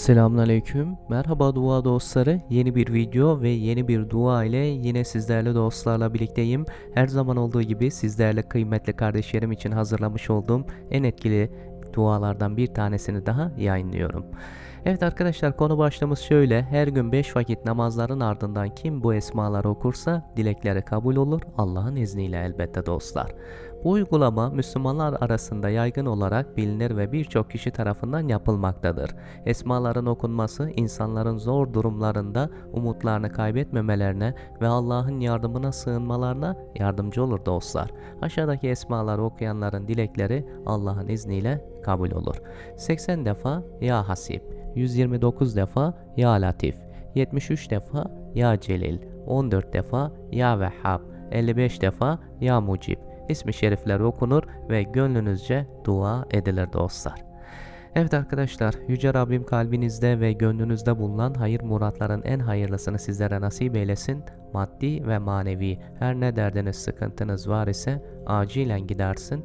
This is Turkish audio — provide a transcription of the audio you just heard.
Selamünaleyküm. Merhaba dua dostları. Yeni bir video ve yeni bir dua ile yine sizlerle dostlarla birlikteyim. Her zaman olduğu gibi sizlerle kıymetli kardeşlerim için hazırlamış olduğum en etkili dualardan bir tanesini daha yayınlıyorum. Evet arkadaşlar konu başlığımız şöyle. Her gün 5 vakit namazların ardından kim bu esmaları okursa dilekleri kabul olur Allah'ın izniyle elbette dostlar. Bu uygulama Müslümanlar arasında yaygın olarak bilinir ve birçok kişi tarafından yapılmaktadır. Esmaların okunması insanların zor durumlarında umutlarını kaybetmemelerine ve Allah'ın yardımına sığınmalarına yardımcı olur dostlar. Aşağıdaki esmaları okuyanların dilekleri Allah'ın izniyle kabul olur. 80 defa Ya Hasip, 129 defa Ya Latif, 73 defa Ya Celil, 14 defa Ya Vehhab, 55 defa Ya Mucib. İsmi şerifler okunur ve gönlünüzce dua edilir dostlar. Evet arkadaşlar, Yüce Rabbim kalbinizde ve gönlünüzde bulunan hayır muratların en hayırlısını sizlere nasip eylesin. Maddi ve manevi her ne derdiniz sıkıntınız var ise acilen gidersin.